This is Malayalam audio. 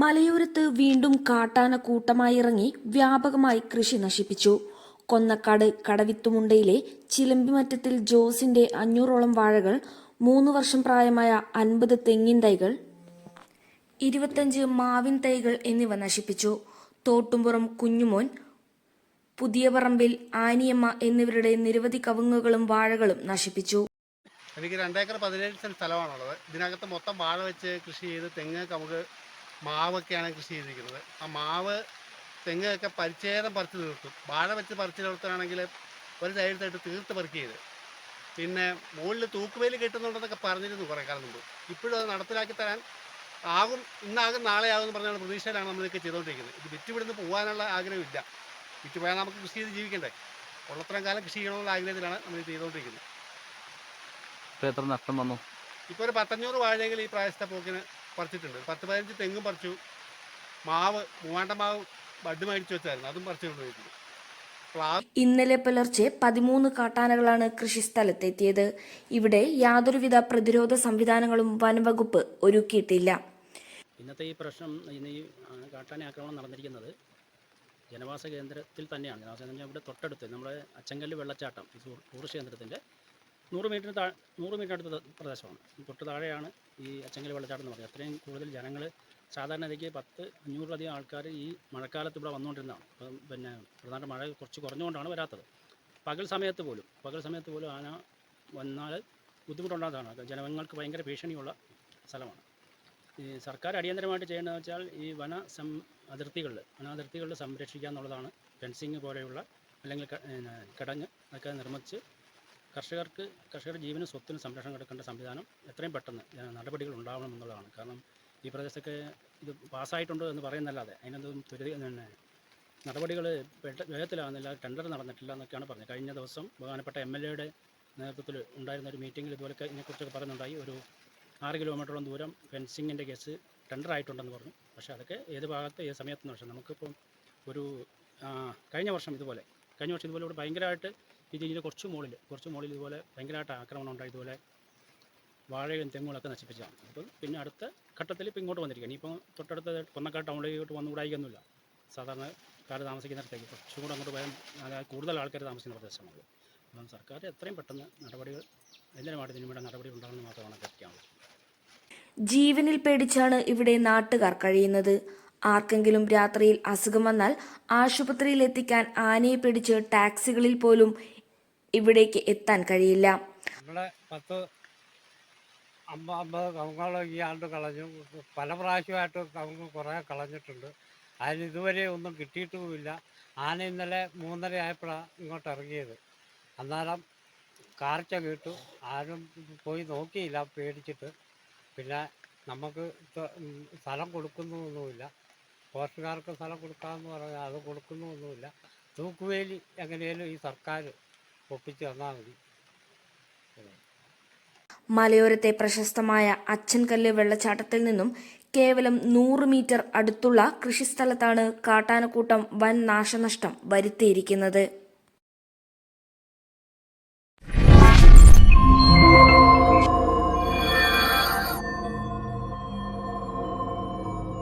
മലയോരത്ത് വീണ്ടും കാട്ടാന കൂട്ടമായി ഇറങ്ങി വ്യാപകമായി കൃഷി നശിപ്പിച്ചു. കൊന്നക്കാട് കടവിത്തുമുണ്ടയിലെ ചിലമ്പിമറ്റത്തിൽ ജോസിന്റെ അഞ്ഞൂറോളം വാഴകൾ മൂന്ന് വർഷം പ്രായമായ അൻപത് തെങ്ങിൻ തൈകൾ ഇരുപത്തഞ്ച് മാവിൻ തൈകൾ എന്നിവ നശിപ്പിച്ചു. തോട്ടുംപുറം കുഞ്ഞുമോൻ പുതിയ പറമ്പിൽ ആനിയമ്മ എന്നിവരുടെ നിരവധി കവുങ്ങുകളും വാഴകളും നശിപ്പിച്ചു. എനിക്ക് രണ്ടേക്കർ പതിനേഴ് സെന്റ് സ്ഥലമാണുള്ളത്. ഇതിനകത്ത് മൊത്തം വാഴ വെച്ച് കൃഷി ചെയ്ത് തെങ്ങ് കമുക് മാവൊക്കെയാണ് കൃഷി ചെയ്തിരിക്കുന്നത്. ആ മാവ് തെങ്ങൊക്കെ പരിച്ഛേദം പറിച്ച് തീർത്തു. വാഴ വെച്ച് പറിച്ച് നിർത്തുകയാണെങ്കിൽ ഒരു സൈഡിലായിട്ട് തീർത്ത് പറിക്ക് ചെയ്ത് പിന്നെ മുകളിൽ തൂക്കുവേലി കിട്ടുന്നുണ്ടെന്നൊക്കെ പറഞ്ഞിരുന്നു കുറേ കാലം മുമ്പ്. ഇപ്പോഴും അത് നടപ്പിലാക്കി തരാൻ ആകും ഇന്നാകും നാളെ ആകും എന്ന് പറഞ്ഞാൽ പ്രതീക്ഷയിലാണ് നമ്മളിതൊക്കെ ചെയ്തുകൊണ്ടിരിക്കുന്നത്. ഇത് വിറ്റുവിടുന്ന് പോകാനുള്ള ആഗ്രഹമില്ല. വിറ്റ് പോയാൽ നമുക്ക് കൃഷി ചെയ്ത് ജീവിക്കണ്ടേ? ഉള്ളത്രയും കാലം കൃഷി ചെയ്യണമെന്നുള്ള ആഗ്രഹത്തിലാണ് നമ്മൾ ഇത് ചെയ്തുകൊണ്ടിരിക്കുന്നത്. ഇപ്പോൾ എത്ര നഷ്ടം വന്നു? ഇപ്പോൾ ഒരു പത്തഞ്ഞൂറ് വാഴയെങ്കിൽ ഈ പ്രായത്തെ പോക്കിന് പറിച്ചിട്ടുണ്ട്. പത്ത് പതിനഞ്ച് തെങ്ങും പറിച്ചു. മാവ് മൂവാണ്ട മാവ് ബഡ് മേടിച്ചു വെച്ചായിരുന്നു. അതും പറിച്ചു കൊണ്ടുപോയിട്ടുണ്ട് ഇന്നലെ പുലർച്ചെ പതിമൂന്ന് കാട്ടാനകളാണ് കൃഷിസ്ഥലത്തെത്തിയത് ഇവിടെ യാതൊരുവിധ പ്രതിരോധ സംവിധാനങ്ങളും വനംവകുപ്പ് ഒരുക്കിയിട്ടില്ല. ഇന്നത്തെ ഈ പ്രശ്നം ഇന്ന് ഈ കാട്ടാന ആക്രമണം നടന്നിരിക്കുന്നത് ജനവാസ കേന്ദ്രത്തിൽ തന്നെയാണ്. ജനവാസ കേന്ദ്രം ഇവിടെ തൊട്ടടുത്ത്. നമ്മുടെ അച്ചങ്കല്ല് വെള്ളച്ചാട്ടം ടൂറിസ്റ്റ് കേന്ദ്രത്തിന്റെ നൂറ് മീറ്റർ താ നൂറ് മീറ്റർ അടുത്ത പ്രദേശമാണ്. തൊട്ട് താഴെയാണ് ഈ അച്ചങ്കൽ വെള്ളച്ചാട്ടം എന്ന് പറയുന്നത്. അത്രയും കൂടുതൽ ജനങ്ങൾ സാധാരണ ഇതിലേക്ക് പത്ത് അഞ്ഞൂറിലധികം ആൾക്കാർ ഈ മഴക്കാലത്ത് ഇവിടെ വന്നുകൊണ്ടിരുന്നതാണ്. അപ്പം പിന്നെ പ്രധാന മഴ കുറച്ച് കുറഞ്ഞുകൊണ്ടാണ് വരാത്തത്. പകൽ സമയത്ത് പോലും പകൽ സമയത്ത് പോലും ആന വന്നാൽ ബുദ്ധിമുട്ടുണ്ടാകുന്നതാണ്. ജനങ്ങൾക്ക് ഭയങ്കര ഭീഷണിയുള്ള സ്ഥലമാണ്. ഈ സർക്കാർ അടിയന്തരമായിട്ട് ചെയ്യേണ്ടതെന്ന് വെച്ചാൽ ഈ വന സം അതിർത്തികളിൽ വനാതിർത്തികളിൽ സംരക്ഷിക്കുക എന്നുള്ളതാണ്. ഫെൻസിങ് പോലെയുള്ള അല്ലെങ്കിൽ കിടങ്ങ് അതൊക്കെ നിർമ്മിച്ച് കർഷകർക്ക് കർഷകരുടെ ജീവനും സ്വത്തിനും സംരക്ഷണം കൊടുക്കേണ്ട സംവിധാനം എത്രയും പെട്ടെന്ന് നടപടികൾ ഉണ്ടാവണം എന്നുള്ളതാണ്. കാരണം ഈ പ്രദേശത്തൊക്കെ ഇത് പാസ്സായിട്ടുണ്ടോ എന്ന് പറയുന്നല്ലാതെ അതിനൊന്നും ത്വരിത പിന്നെ നടപടികൾ വേഗത്തിലാകുന്നില്ല ടെൻഡർ നടന്നിട്ടില്ല എന്നൊക്കെയാണ് പറഞ്ഞത്. കഴിഞ്ഞ ദിവസം ബഹുമാനപ്പെട്ട എം എൽ എയുടെ നേതൃത്വത്തിൽ ഉണ്ടായിരുന്ന ഒരു മീറ്റിങ്ങിൽ ഇതുപോലൊക്കെ ഇതിനെക്കുറിച്ചൊക്കെ പറയുന്നുണ്ടായി. ഒരു ആറ് കിലോമീറ്ററോളം ദൂരം ഫെൻസിങ്ങിന്റെ കേസ് ടെൻഡർ ആയിട്ടുണ്ടെന്ന് പറഞ്ഞു. പക്ഷേ അതൊക്കെ ഏത് ഭാഗത്ത് ഏത് സമയത്തെന്ന് പക്ഷേ നമുക്കിപ്പം ഒരു കഴിഞ്ഞ വർഷം ഇതുപോലെ കഴിഞ്ഞ വർഷം ഇതുപോലെ ഇവിടെ ഭയങ്കരമായിട്ട് ഈ കുറച്ച് മുകളിൽ കുറച്ച് മുകളിൽ ഇതുപോലെ ഭയങ്കരമായിട്ട് ആക്രമണം ഉണ്ടായി ഇതുപോലെ വാഴയും തെങ്ങുകളൊക്കെ നശിപ്പിച്ചതാണ്. അപ്പം പിന്നെ അടുത്ത ഘട്ടത്തിൽ ഇപ്പം ഇങ്ങോട്ട് വന്നിരിക്കുകയാണ്. ഇപ്പം തൊട്ടടുത്ത കൊന്നക്കാട് ടൗണിലോട്ട് വന്നുകൂടായിക്കൊന്നുമില്ല സാധാരണ കാര് താമസിക്കുന്നിടത്തേക്ക് കുറച്ചും കൂടെ അങ്ങോട്ട് പോയാൽ കൂടുതൽ ആൾക്കാർ താമസിക്കുന്ന പ്രദേശമാണ് അപ്പം സർക്കാർ എത്രയും പെട്ടെന്ന് നടപടികൾ എന്തിനുമായിട്ട് ഇതിനു വേണ്ട നടപടി ഉണ്ടാകണമെന്ന് മാത്രമാണ് അഭ്യർത്ഥിക്കാനുള്ളത്. ജീവനിൽ പേടിച്ചാണ് ഇവിടെ നാട്ടുകാർ കഴിയുന്നത്. ആർക്കെങ്കിലും രാത്രിയിൽ അസുഖം വന്നാൽ ആശുപത്രിയിൽ എത്തിക്കാൻ ആനയെ പിടിച്ച് ടാക്സികളിൽ പോലും ഇവിടേക്ക് എത്താൻ കഴിയില്ല. അമ്പത് കവുങ്ങൾ ഈ ആണ്ട് കളഞ്ഞു. പല പ്രാവശ്യമായിട്ട് കവുങ്ങ് കുറേ കളഞ്ഞിട്ടുണ്ട്. അതിന് ഇതുവരെ ഒന്നും കിട്ടിയിട്ടുമില്ല. ആന ഇന്നലെ മൂന്നര ആയപ്പോഴാണ് ഇങ്ങോട്ട് ഇറങ്ങിയത്. അന്നേരം കാർച്ച കേട്ടു. ആരും പോയി നോക്കിയില്ല പേടിച്ചിട്ട്. പിന്നെ നമുക്ക് സ്ഥലം കൊടുക്കുന്നൊന്നുമില്ല. ഫോറസ്റ്റുകാർക്ക് സ്ഥലം കൊടുക്കാമെന്ന് പറഞ്ഞാൽ അത് കൊടുക്കുന്നൊന്നുമില്ല. തൂക്കുവേലി എങ്ങനെയാലും ഈ സർക്കാർ ഒപ്പിച്ച് തന്നാൽ മതി മലയോരത്തെ പ്രശസ്തമായ അച്ഛൻകല്ല് വെള്ളച്ചാട്ടത്തിൽ നിന്നും കേവലം നൂറ് മീറ്റർ അടുത്തുള്ള കൃഷിസ്ഥലത്താണ് കാട്ടാനക്കൂട്ടം വൻ നാശനഷ്ടം വരുത്തിയിരിക്കുന്നത്.